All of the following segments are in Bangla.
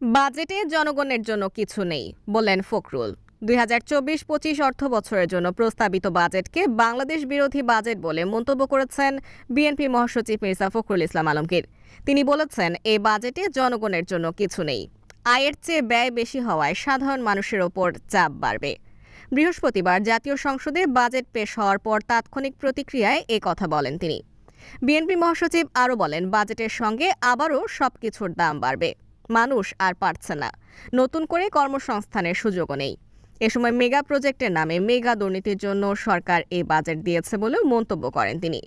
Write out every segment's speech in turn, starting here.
বাজেটে জনগণের জন্য কিছু নেই বললেন ফখরুল। দুই হাজার চব্বিশ পঁচিশ অর্থ বছরের জন্য প্রস্তাবিত বাজেটকে বাংলাদেশ বিরোধী বাজেট বলে মন্তব্য করেছেন বিএনপি মহাসচিব মির্জা ফখরুল ইসলাম আলমগীর। তিনি বলেছেন, এই বাজেটে জনগণের জন্য কিছু নেই। আয়ের চেয়ে ব্যয় বেশি হওয়ায় সাধারণ মানুষের ওপর চাপ বাড়বে। বৃহস্পতিবার জাতীয় সংসদে বাজেট পেশ হওয়ার পর তাৎক্ষণিক প্রতিক্রিয়ায় এ কথা বলেন তিনি। বিএনপি মহাসচিব আরও বলেন, বাজেটের সঙ্গে আবারও সবকিছুর দাম বাড়বে। মানুষ আর পারছে না। নতুন করে কর্মসংস্থানের সুযোগও নেই। এ সময় মেগা প্রজেক্টের নামে মেগা দুর্নীতির জন্য সরকার এই বাজেট দিয়েছে বলেও মন্তব্য করেন তিনি।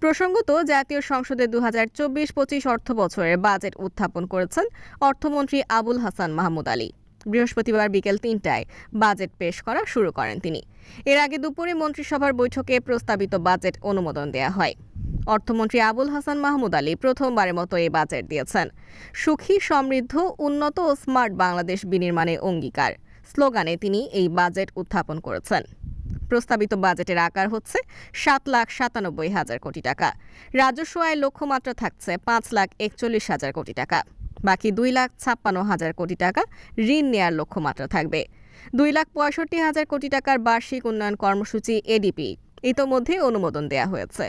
প্রসঙ্গত, জাতীয় সংসদে দু হাজার চব্বিশ পঁচিশ অর্থ বছরের বাজেট উত্থাপন করেছেন অর্থমন্ত্রী আবুল হাসান মাহমুদ আলী। বৃহস্পতিবার বিকেল তিনটায় বাজেট পেশ করা শুরু করেন তিনি। এর আগে দুপুরে মন্ত্রিসভার বৈঠকে প্রস্তাবিত বাজেট অনুমোদন দেয়া হয়। অর্থমন্ত্রী আবুল হাসান মাহমুদ আলী প্রথমবারের মতো এই বাজেট দিয়েছেন। সুখী, সমৃদ্ধ, উন্নত ও স্মার্ট বাংলাদেশ বিনির্মাণে অঙ্গীকার। স্লোগানে তিনি এই বাজেট উত্থাপন করেছেন। প্রস্তাবিত বাজেটের আকার হচ্ছে সাত লাখ সাতানব্বই হাজার কোটি টাকা। রাজস্ব আয় লক্ষ্যমাত্রা থাকছে পাঁচ লাখ একচল্লিশ হাজার কোটি টাকা। বাকি দুই লাখ ছাপ্পান্ন হাজার কোটি টাকা ঋণ নেয়ার লক্ষ্যমাত্রা থাকবে। দুই লাখ পঁয়ষট্টি হাজার কোটি টাকার বার্ষিক উন্নয়ন কর্মসূচি এডিপি ইতোমধ্যে অনুমোদন দেওয়া হয়েছে।